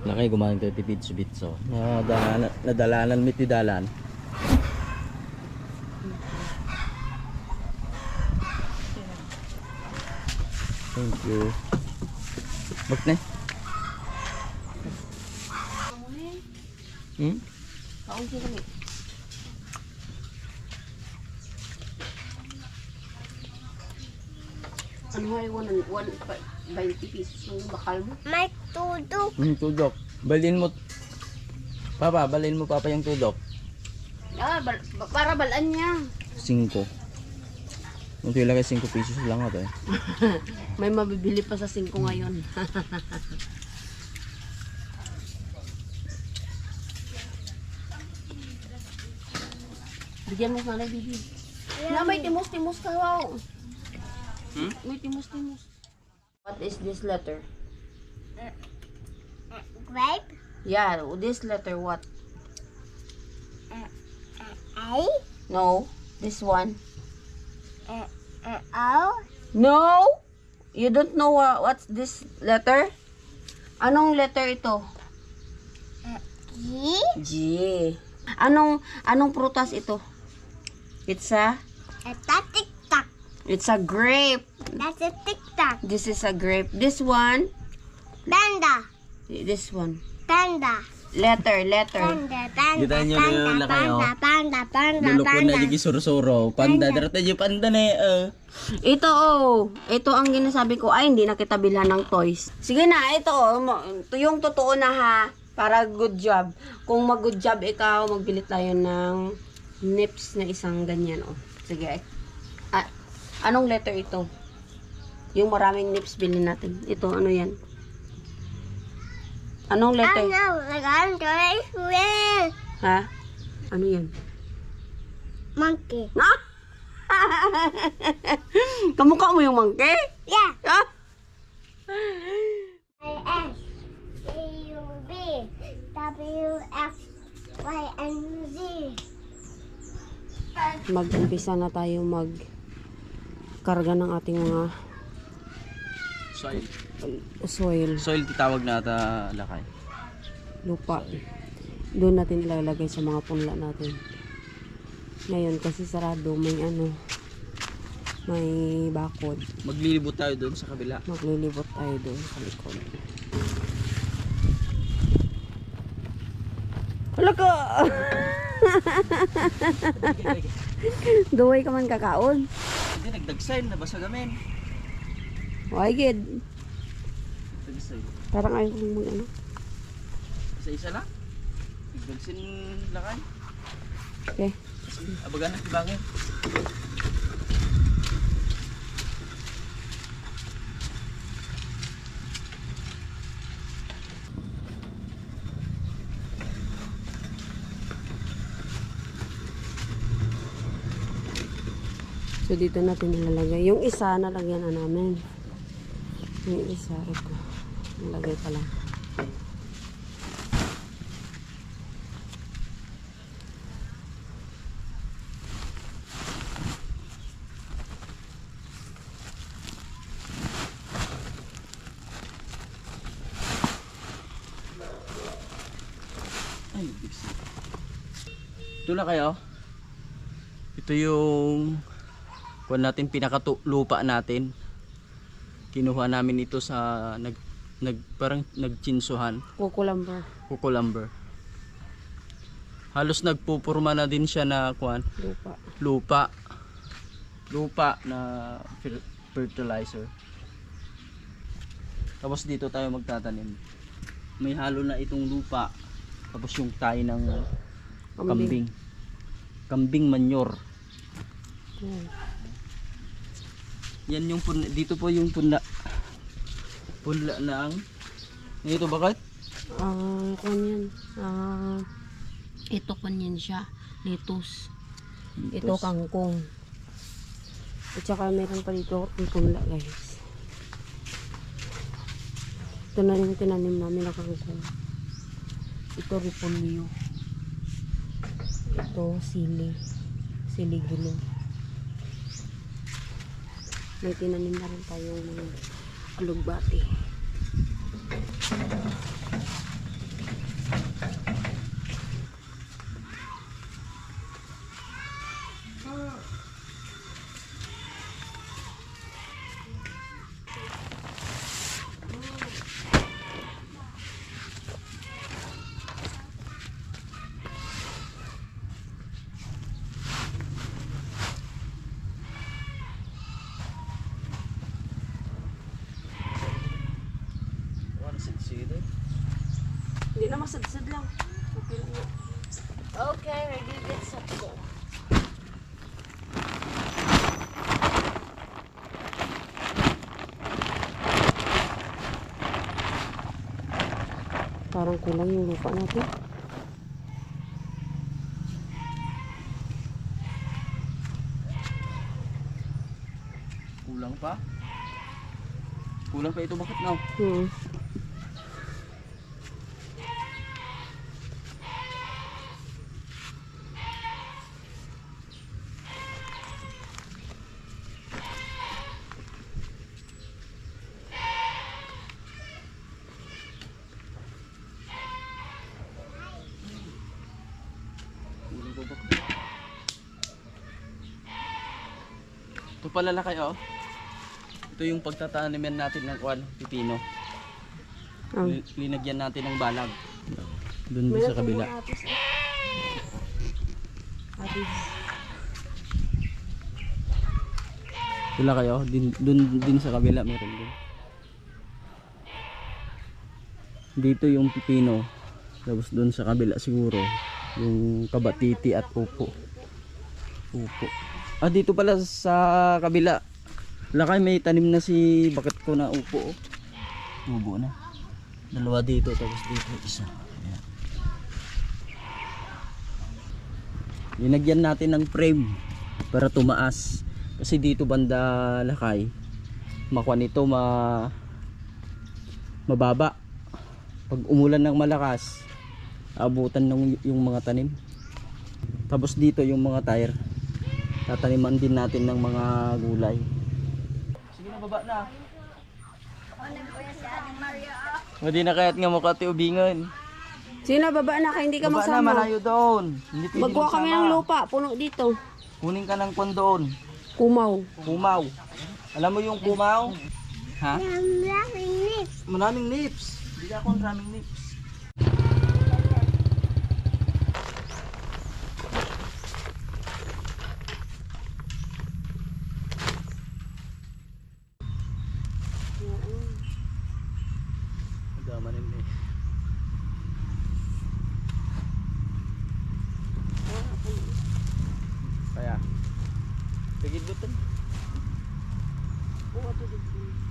Lakay gumaling tayo ti Pitso Pitso. Nadalanan, nadalanan mit ti dalan. Thank you. Bak na. Hmm? Ano ay one, one, pa- 20 pesos yung bakal mo? May tudo. Hmm, tudok. Balin mo. Papa, balin mo papa yung tudok. Ah, bal, ba- para balaan niya. 5. Kung ilagay 5 pesos lang ito eh. May mabibili pa sa 5 ngayon. Bigyan mo sana, Bibi. Na may timos-timos ka, wow. Hmm? May timos-timos. What is this letter? Grape. Yeah, this letter what? A. No, this one. O. No! You don't know what, what's this letter? Anong letter ito? G. G. Anong anong prutas ito? It's a Ito tic-tac. it's a grape. That's a tic-tac. This is a grape. This one, Panda. this one. Panda. Letter, letter. Panda. Panda. Kita niyo Panda. yung laki, oh. Panda. Panda. Panda. Lulukon na Panda. yung suro-suro. Panda. Darata yung panda na eh. ah. Ito oh, ito ang ginasabi ko ay hindi na kita bilhan ng toys. Sige na, ito oh, mo- ito yung totoo na ha para good job. Kung mag good job ikaw, magbili tayo ng nips na isang ganyan oh. Sige. Ah, anong letter ito? Yung maraming nips bilhin natin. Ito ano yan? Anong letter? Ano? Well. Ha? Ano yan? Monkey. Ah! Kamukha mo yung monkey? Yeah. Ah! I S A U B W X Y and Z. mag-umpisa na tayo mag karga ng ating mga Soil. Soil, Soil titawag na ata lakay. lupa. Doon natin ilalagay sa mga punla natin. Ngayon kasi sarado, may ano, may bakod. Maglilibot tayo doon sa kabila. Maglilibot tayo doon sa likod. Hala ka! Duway ka man kakaon. Hindi, nagdagsail. Nabasa gamin. Why gid? Nagdagsail. Parang ayaw kong mag ano. Isa-isa lang. Nagdagsin lakay. Okay. Abagan na tibangin. So dito natin nilalagay. Yung isa nalagyan na namin. Yung isa ito. Nalagay pa lang. Ay. Ito na kayo. Ito yung kuan natin pinakalupa natin. Kinuha namin ito sa nag nag parang nagchinsuhan, Kukulamber. kuko lumber. Halos nagpupurma na din siya na kuan Lupa. lupa. Lupa na fer- fertilizer. Tapos dito tayo magtatanim. May halo na itong lupa. Tapos yung tayo ng kambing. Kambing manure. Yan. Yan yung. Dito po yung punla. Punla na ang ito bakit? Ah, kung yan. Ah, ito kanyan siya. Lettuce. Ito kangkong. At saka meron pa dito yung punla guys. Ito na yung tinanim namin na kangkong. Ito repolyo. Ito sili. Sili gulong. May tinanim na rin tayong mga alugbati. Masadsad lang. Okay lang yun. Okay, ready, get set, go. Parang kulang yung lupa natin. Kulang pa. Kulang pa ito bakit now? Hmm. Bakit? Ito pala na kayo. Ito yung pagtataniman natin ng kwan, pipino. Li- Linagyan natin ng balag. Doon sa kabila. Atis. Atis. Wala kayo? Din, dun din sa kabila meron din. Dito yung pipino. Tapos dun sa kabila siguro yung kabatiti at upo. Upo. Ah dito pala sa kabila. Lakay may tanim na si bakit ko na upo. oh. Tubo na. Dalawa dito tapos dito isa. Ayan. Linagyan natin ng frame para tumaas. Kasi dito banda lakay, makuha nito ma mababa. Pag umulan ng malakas, abutan ng yung mga tanim. Tapos dito yung mga tire. Tataniman din natin ng mga gulay. Sige na baba na. Hindi na kaya't nga mukha ti ubingan. Sino, baba na ka, hindi ka Baba na magsama. malayo doon. Hindi Magkuha kami ng lupa, puno dito. Kunin ka ng kwan doon. Kumaw. Kumaw. Alam mo yung kumaw? Ha? Laughing this. Maraming nips. Hindi ako maraming nips. От уже.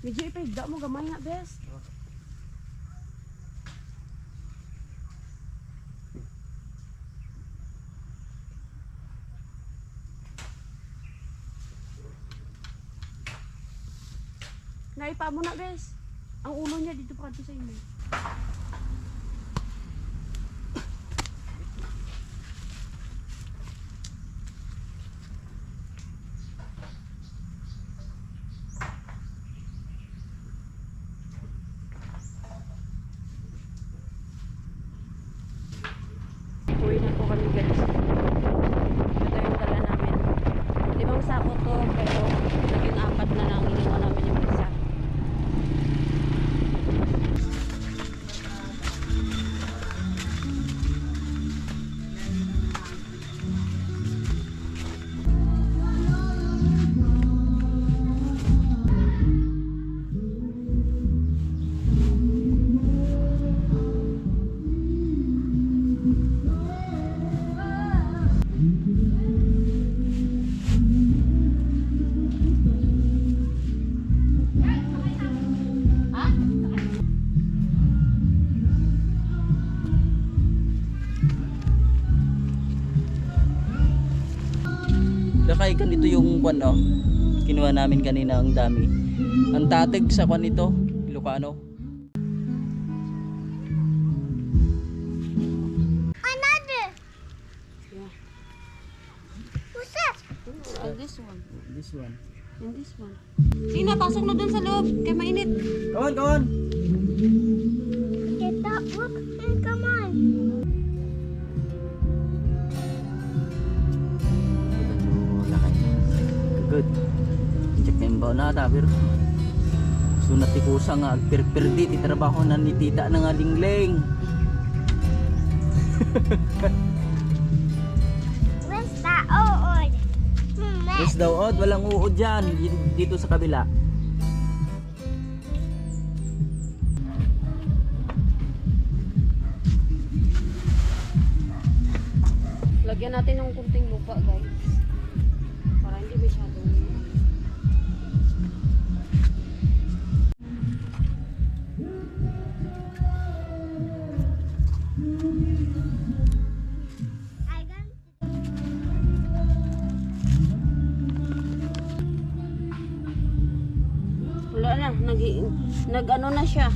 Medyo ipagda mo, gamay nga, bes. Naipa mo na, bes. Ang ulo niya dito pa kanto sa inyo. Lakay ganito yung kwan oh. Kinuha namin kanina ang dami. Ang tatig sa kwan ito, Ilocano. Another. Yeah. What's that? Oh, this one. This one. And this one. Sige na, pasok na dun sa loob. Kaya mainit. Check na ata, pero sunat ti kusa nga agpirpirdi ti trabaho na ni tita na nga that old? Hmm, Yes daw, od, walang uod dyan, dito sa kabila. Lagyan natin ng nag ano na siya.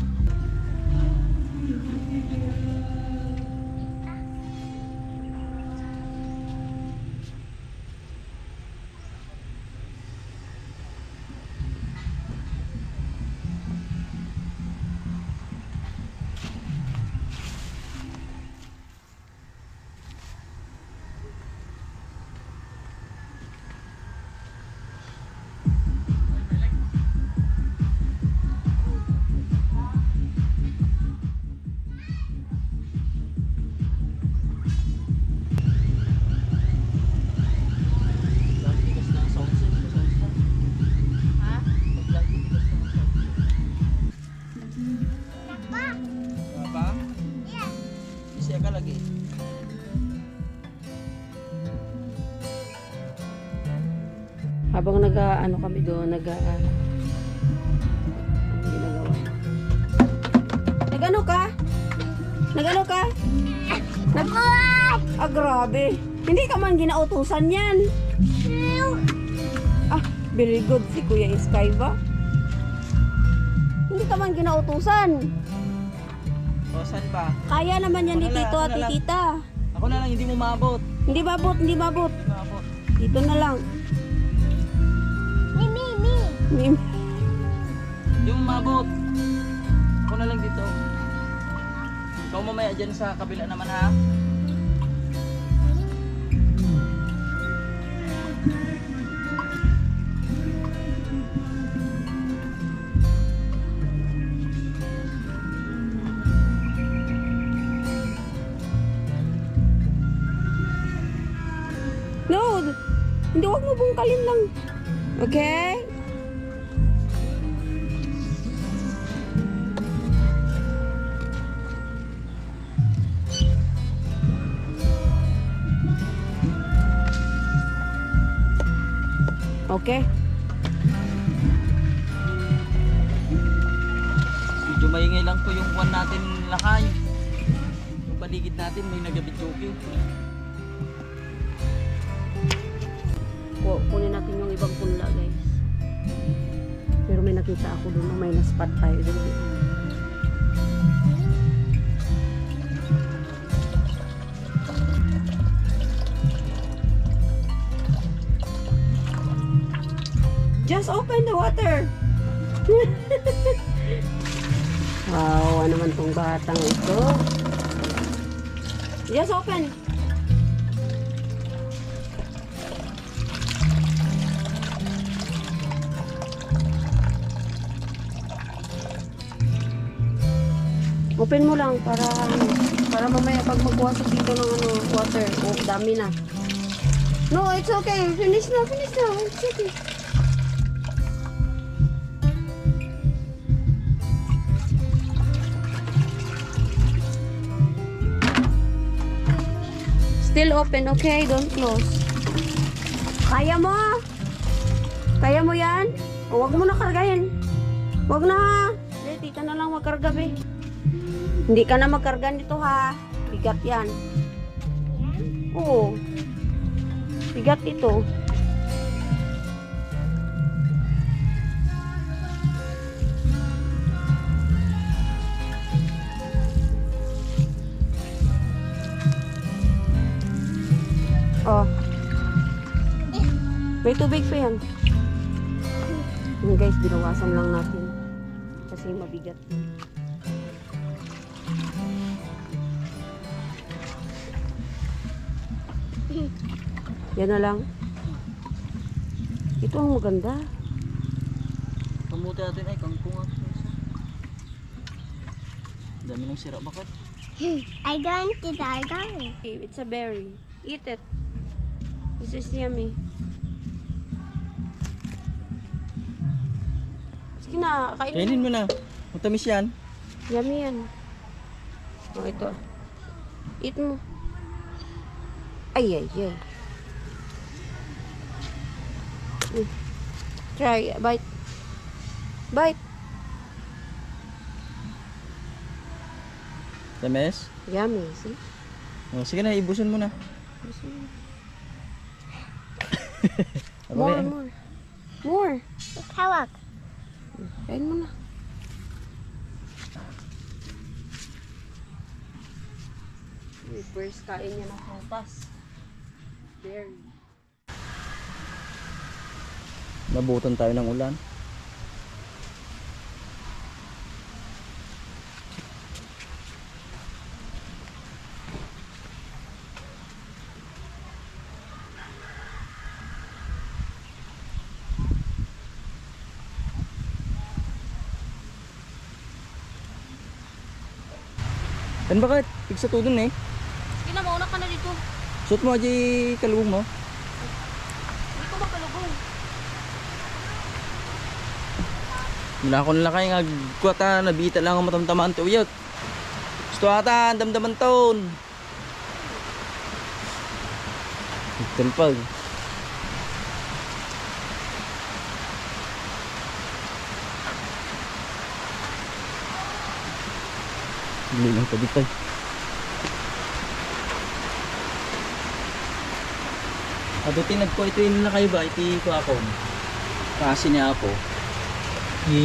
Habang nag ano kami doon, nag ano ginagawa? Nagano ka? Nagano ka? Nag Ah, grabe. Hindi ka man ginautusan yan. Ah, very good si Kuya Sky ba? Hindi ka man ginautusan. Saan pa? Kaya naman yan ni Tito at ni. Tita. Ako na lang, hindi mo maabot. Hindi babot. Hindi maabot. Dito na lang. Hindi mo maabot. Ako na lang dito. Ikaw mamaya dyan sa kabila naman ha. No, hindi wag mo bungkalin lang. Okay? Okay. Medyo maingay lang po yung kwan natin lakay. Yung paligid natin may nagabitsuki. Ku- kunin natin yung ibang punla, guys. Pero may nakita ako doon, may na-spot tayo doon. Just open the water! wow, ano naman tong batang ito? Just open! Open mo lang para para mamaya pag magwasok dito ng ano, water, oh, dami na. No, it's okay. Finish na, finish na. It's okay. Still open, okay? Don't close. Kaya mo? Kaya mo yan? O, wag mo na kargahin. Wag na ha. Hindi, na lang magkarga, be. Hindi ka na magkarga nito ha. Bigat yan. Oo. Bigat ito. Oh. May tubig pa yan. Yun guys, binawasan lang natin. Kasi mabigat. Yan na lang. Ito ang maganda. Kamuti natin ay kangkong ako. Dami ng sira bakit? I don't think I it. It's a berry. Eat it. Is yummy. Sige na, kainin. Kainin mo na. Matamis yan. Yummy yan. Oh, ito. Eat mo. Ay, ay, ay. Mm. Try, bite. Bite. Tamis? Yummy, see? Oh, sige na, ibusin mo na. Ako More, na- more. More. Hawak. Kain mo na. First kain niya ng prutas. Berry. Nabutan tayo ng ulan. Kan bakit? Tigsa to dun eh. Sige na, mauna ka na dito. Suot mo aja kalubong mo. Hindi ko makalugong. Mula ko nila kayo nga kuwata nabita lang ang matamtamaan to uyag. Gusto ata damdaman taon. Tulpag. Hindi lang pa dito. Ado tinag ko ito yun na kayo ba? Iti ko ako. Kasi niya ako. I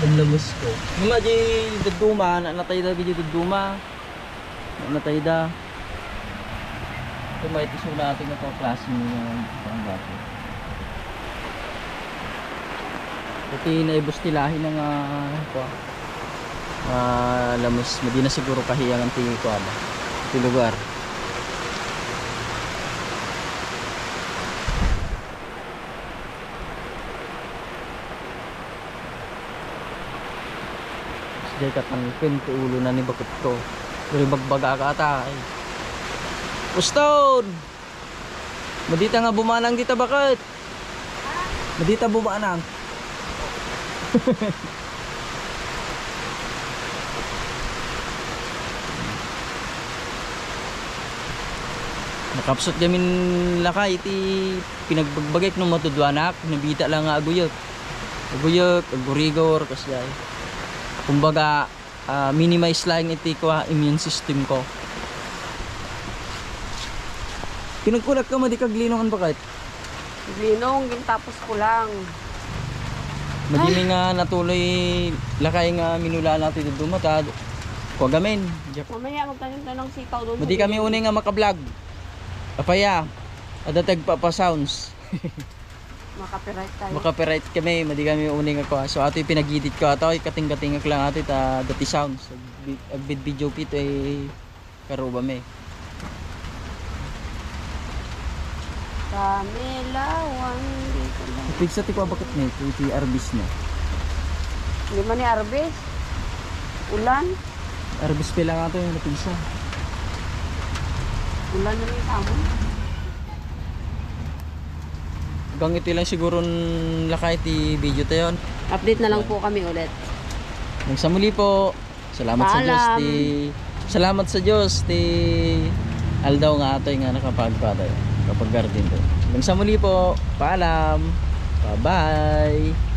Lamlamus ko. Mga di duduma, na natay da gidi duduma. Na natay da. Ito may iso natin na itong klase mo yung pang gato. Ito naibos tilahin ng uh, ito. Uh, lamos, hindi na siguro kahiyang ang tingin ko ama. Ito lugar. Sige katangpin to ulo na ni bakit to. Pero bagbaga ka ata ay. Puston! Madita nga bumanang dita bakit? Madita bumanang. Nakapsot gamin lakay iti pinagbagbagay ng matudwanak, nabita lang nga aguyot. Aguyot, agurigor, kasya. Kumbaga, ah, minimize lang iti ko immune system ko. Pinagkulat ka madi kaglinongan bakit? Linong, tapos ko lang. Madimi nga natuloy lakay nga minula natin dito dumata. Kuha gamin. Mamaya magtanim tayo ng sitaw doon. Madi kami uni nga makablog. Apaya. Adatag pa pa sounds. Makapiright tayo. Makapiright kami, madi kami uni nga ko. So ato pinagidit ko ato kating-katingak lang ato ta dati sounds. Ag- Agbid video pito ay karuba me. Kamilawan. Dito lang. Pigsa ti ko bakit ni iti arbis na. Hindi man ni Arbes. Ulan. Arbis pa lang ato yung napigsa. Ulan na rin tamo. Hanggang ito lang siguro lakay ti video tayon. Update na lang po kami ulit. Nagsamuli po. Salamat sa Diyos Paalam. ti Salamat sa Diyos ti aldaw nga atoy nga nakapagpatay kapag garden to. Nagsamuli po. Paalam. Bye-bye.